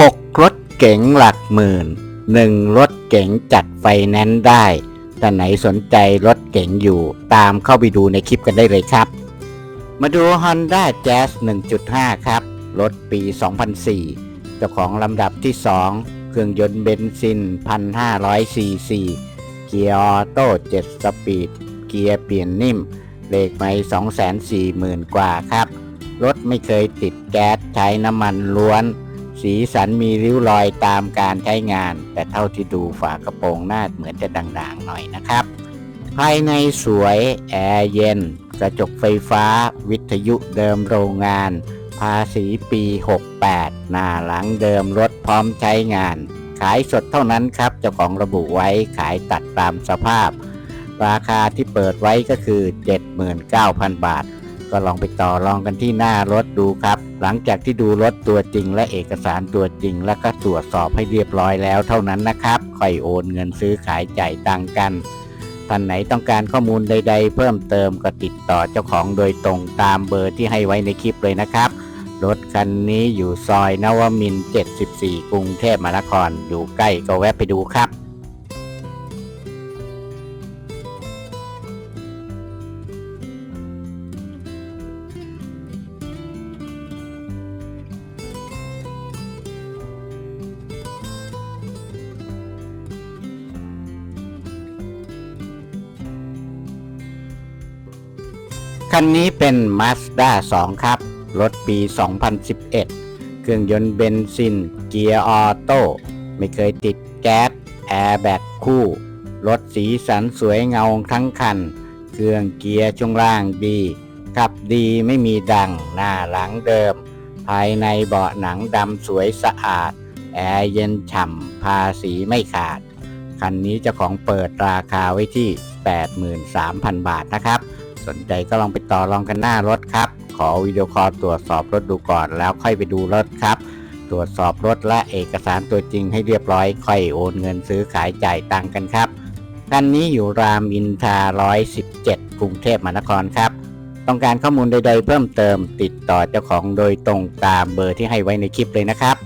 6 รถเก๋งหลักหมื่น 1 รถเก๋งจัดไฟแนนซ์ได้ท่านไหนสนใจรถเก๋งอยู่ตามเข้าไปดูในคลิปกันได้เลยครับ มาดู Honda Jazz 1.5 ครับ รถปี 2004 เจ้าของลำดับที่ 2 เครื่องยนต์เบนซิน 1,500 ซีซี เกียร์ออโต้ 7 สปีด เกียร์เปลี่ยนนิ่มเลขไม่240,000 กว่าครับ รถไม่เคยติดแก๊สใช้น้ำมันล้วน สีสันมีริ้วรอยตามการใช้งาน แต่เท่าที่ดูฝากระโปรงหน้าเหมือนจะด่างๆหน่อยนะครับ ภายในสวยแอร์เย็น กระจกไฟฟ้า วิทยุเดิมโรงงาน ภาษีปี 68 หน้าหลังเดิมรถพร้อมใช้งาน ขายสดเท่านั้นครับเจ้าของระบุไว้ขายตัดตามสภาพ ราคาที่เปิดไว้ก็คือ 79,000 บาท ก็ลองไปต่อรองกันที่หน้ารถดูครับ หลังจากที่ดูรถตัวจริง และเอกสารตัวจริง แล้วก็ตรวจสอบให้เรียบร้อยแล้วเท่านั้นนะครับค่อยโอนเงินซื้อขายจ่ายตังกันท่านไหนต้องการข้อมูลใด ๆ เพิ่มเติมก็ติดต่อเจ้าของโดยตรงตามเบอร์ที่ให้ไว้ในคลิปเลยนะครับรถคันนี้อยู่ซอยนวมิน 74 กรุงเทพมหานคร อยู่ใกล้ก็แวะไปดูครับ คันนี้เป็น Mazda 2 ครับ รถปี 2011 เครื่องยนต์เบนซิน เกียร์ออโต้ ไม่เคยติดแก๊ส แอร์แบ็กคู่ รถสีสันสวยเงาทั้งคัน เครื่องเกียร์ช่วงล่างดี ขับดีไม่มีดัง หน้าหลังเดิม ภายในเบาะหนังดำสวยสะอาด แอร์เย็นฉ่ำภาษีไม่ขาด คันนี้เจ้าของเปิดราคาไว้ที่ 83,000 บาทนะครับ สนใจก็ลองไปต่อรองกันหน้ารถครับ ขอวิดีโอคอลตรวจสอบรถดูก่อนแล้วค่อยไปดูรถครับ ตรวจสอบรถและเอกสารตัวจริงให้เรียบร้อย ค่อยโอนเงินซื้อขายจ่ายตังกันครับคันนี้อยู่รามอินทรา117 กรุงเทพมหานครครับ ต้องการข้อมูลใดๆเพิ่มเติมติดต่อเจ้าของโดยตรงตามเบอร์ที่ให้ไว้ในคลิปเลยนะครับ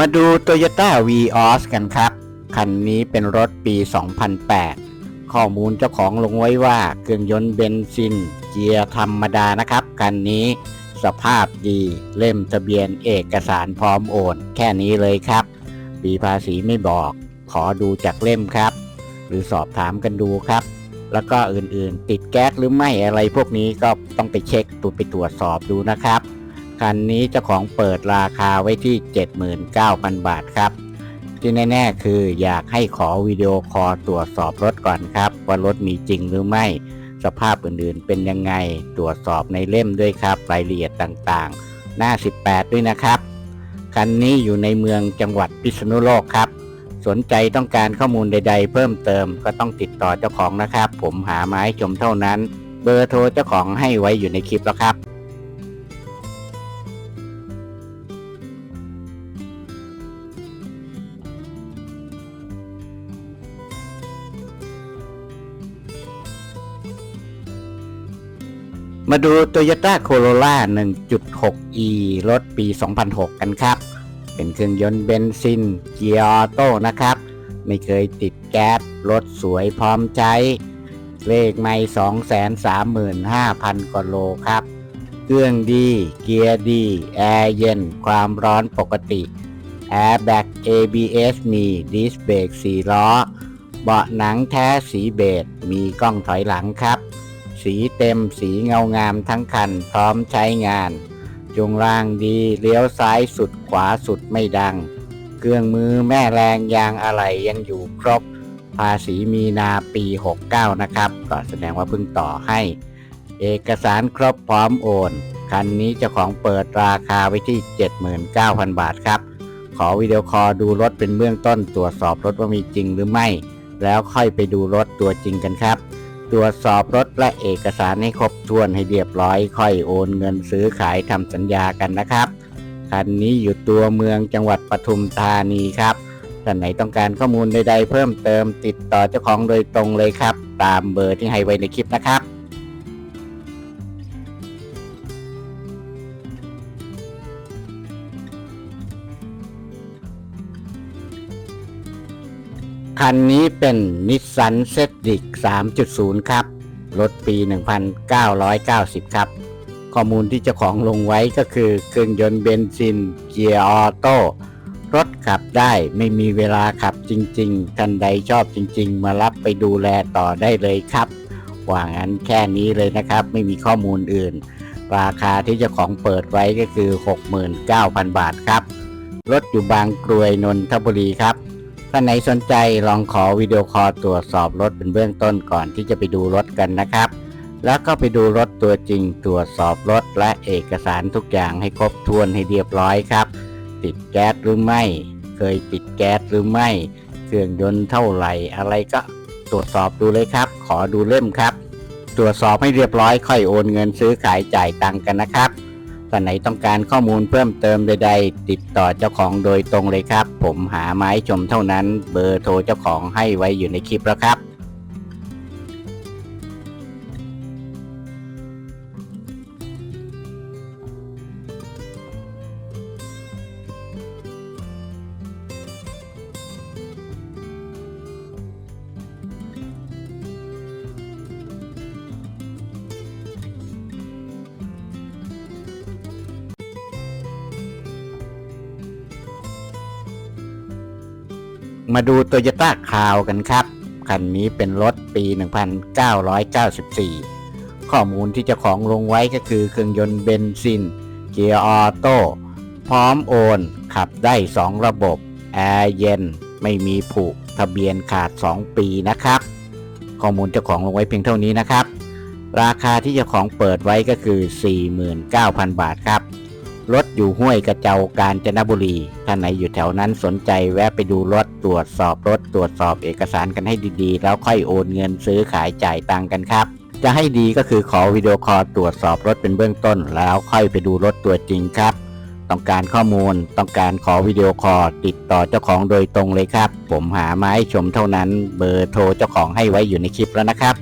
มาดู Toyota Vios กันครับ คันนี้เป็นรถปี 2008 ข้อมูลเจ้าของลงไว้ว่าเครื่องยนต์เบนซิน เกียร์ธรรมดานะครับ คันนี้สภาพดีเล่มทะเบียนเอกสารพร้อมโอน แค่นี้เลยครับ ปีภาษีไม่บอก ขอดูจากเล่มครับ หรือสอบถามกันดูครับ แล้วก็อื่นๆ ติดแก๊สหรือไม่อะไรพวกนี้ก็ต้องไปเช็คตรวจไปตรวจสอบดูนะครับ คันนี้เจ้าของเปิดราคาไว้ที่ 79,000 บาทครับ ที่แน่ ๆ คืออยากให้ขอวิดีโอคอลตรวจสอบรถก่อนครับ ว่ารถมีจริงหรือไม่ สภาพอื่นๆ เป็นยังไงตรวจสอบในเล่มด้วยครับรายละเอียดต่างๆ หน้า 18 ด้วยนะครับคันนี้อยู่ในเมืองจังหวัดพิษณุโลกครับ สนใจต้องการข้อมูลใด ๆ เพิ่มเติมก็ต้องติดต่อเจ้าของนะครับ ผมหาไม้ชมเท่านั้น เบอร์โทรเจ้าของให้ไว้อยู่ในคลิปแล้วครับ มาดู Toyota Corolla 1.6e รถปี 2006 กันครับ เป็นเครื่องยนต์เบนซินเกียร์ออโต้นะครับ ไม่เคยติดแก๊สรถสวยพร้อมใช้ เลขไม่ 235,000 กว่าโลครับ เครื่องดี เกียร์ดี แอร์เย็น ความร้อนปกติแอร์แบ็ก ABS มีดิสเบรก4ล้อ เบาะหนังแท้สีเบจมีกล้องถอยหลังครับ สีเต็มสีเงางามทั้งคันพร้อมใช้งาน จงล่างดีเลี้ยวซ้ายสุดขวาสุดไม่ดัง เครื่องมือแม่แรงยางอะไหล่ยังอยู่ครบ ภาษีมีนาปี 69 นะครับ ก็แสดงว่าเพิ่งต่อให้ เอกสารครบพร้อมโอน คันนี้เจ้าของเปิดราคาไว้ที่ 79,000 บาทครับ ขอวิดีโอคอลดูรถเป็นเบื้องต้นตรวจสอบรถว่ามีจริงหรือไม่ แล้วค่อยไปดูรถตัวจริงกันครับ ตรวจสอบรถและเอกสารให้ครบถ้วนให้เรียบร้อย ค่อยโอนเงินซื้อขายทำสัญญากันนะครับคันนี้อยู่ตัวเมืองจังหวัดปทุมธานีครับท่านไหนต้องการข้อมูลใดๆเพิ่มเติมติดต่อเจ้าของโดยตรงเลยครับ ตามเบอร์ที่ให้ไว้ในคลิปนะครับ คันนี้เป็นนิสสันเซ t ิก3.0 ครับ รถปี 1990 ครับ ข้อมูลที่เจ้าของลงไว้ก็คือเครื่องยนต์เบนซินเกียร์ออโต้รถขับได้ไม่มีเวลาขับจริงๆท่านใดชอบจริง ๆ มารับไปดูแลต่อได้เลยครับว่างั้นแค่นี้เลยนะครับ ไม่มีข้อมูลอื่น ราคาที่เจ้าของเปิดไว้ก็คือ 69,000 บาทครับ รถอยู่บางกรวยนนทบุรีครับ ท่านไหนสนใจลองขอวิดีโอคอลตรวจสอบรถเป็นเบื้องต้นก่อนที่จะไปดูรถกันนะครับ แล้วก็ไปดูรถตัวจริงตรวจสอบรถและเอกสารทุกอย่างให้ครบถ้วนให้เรียบร้อยครับ ติดแก๊สหรือไม่ เคยติดแก๊สหรือไม่ เครื่องยนต์เท่าไหร่อะไรก็ตรวจสอบดูเลยครับ ขอดูเล่มครับ ตรวจสอบให้เรียบร้อยค่อยโอนเงินซื้อขายจ่ายตังกันนะครับ ท่านไหนต้องการข้อมูลเพิ่มเติมใด ๆ ติดต่อเจ้าของโดยตรงเลยครับ ผมหาไม้ชมเท่านั้น เบอร์โทรเจ้าของให้ไว้อยู่ในคลิปแล้วครับ มาดู Toyota c r o w กันครับ คันนี้เป็นรถปี 1994 ข้อมูลที่เจ้าของลงไว้ก็คือเครื่องยนต์เบนซิน เกียร์ออโต้ พร้อมโอน ขับได้ 2 ระบบ แอร์เย็น ไม่มีผูก ทะเบียนขาด 2 ปีนะครับ ข้อมูลเจ้าของลงไว้เพียงเท่านี้นะครับ ราคาที่เจ้าของเปิดไว้ก็คือ 49,000 บาทครับ รถอยู่ห้วยกระเจ้ากาญจนบุรี ท่านไหนอยู่แถวนั้นสนใจแวะไปดูรถตรวจสอบรถตรวจสอบเอกสารกันให้ดีๆ แล้วค่อยโอนเงินซื้อขายจ่ายตังกันครับ จะให้ดีก็คือขอวิดีโอคอลตรวจสอบรถเป็นเบื้องต้น แล้วค่อยไปดูรถตัวจริงครับ ต้องการข้อมูลต้องการขอวิดีโอคอลติดต่อเจ้าของโดยตรงเลยครับ ผมหามาให้ชมเท่านั้น เบอร์โทรเจ้าของให้ไว้อยู่ในคลิปแล้วนะครับ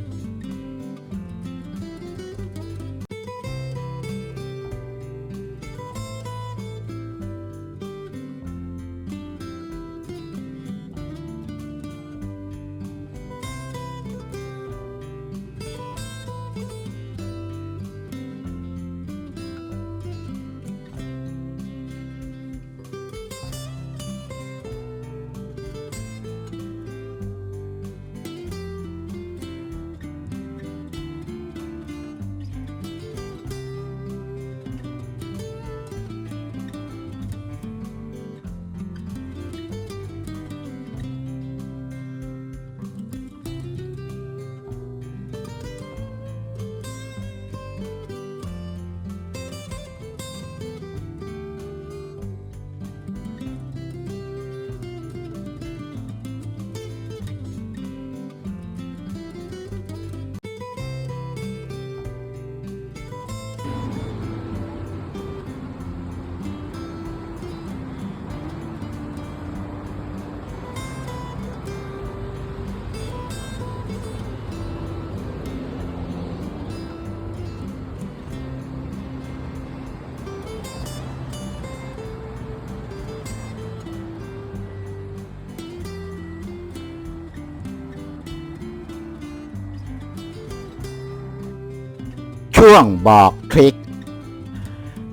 ช่วงบอกทริค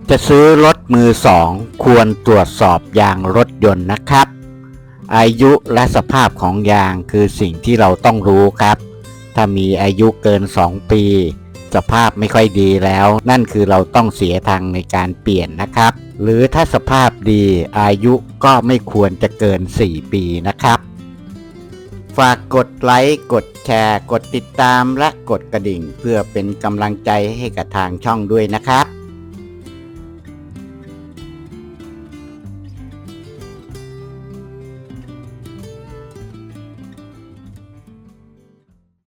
จะซื้อรถมือสองควรตรวจสอบยางรถยนต์นะครับ อายุและสภาพของยางคือสิ่งที่เราต้องรู้ครับ ถ้ามีอายุเกิน 2 ปี สภาพไม่ค่อยดีแล้ว นั่นคือเราต้องเสียทางในการเปลี่ยนนะครับ หรือถ้าสภาพดีอายุก็ไม่ควรจะเกิน 4 ปีนะครับ ฝากกดไลค์ กดแชร์ กดติดตามและกดกระดิ่ง เพื่อเป็นกำลังใจให้กับทางช่องด้วยนะครับ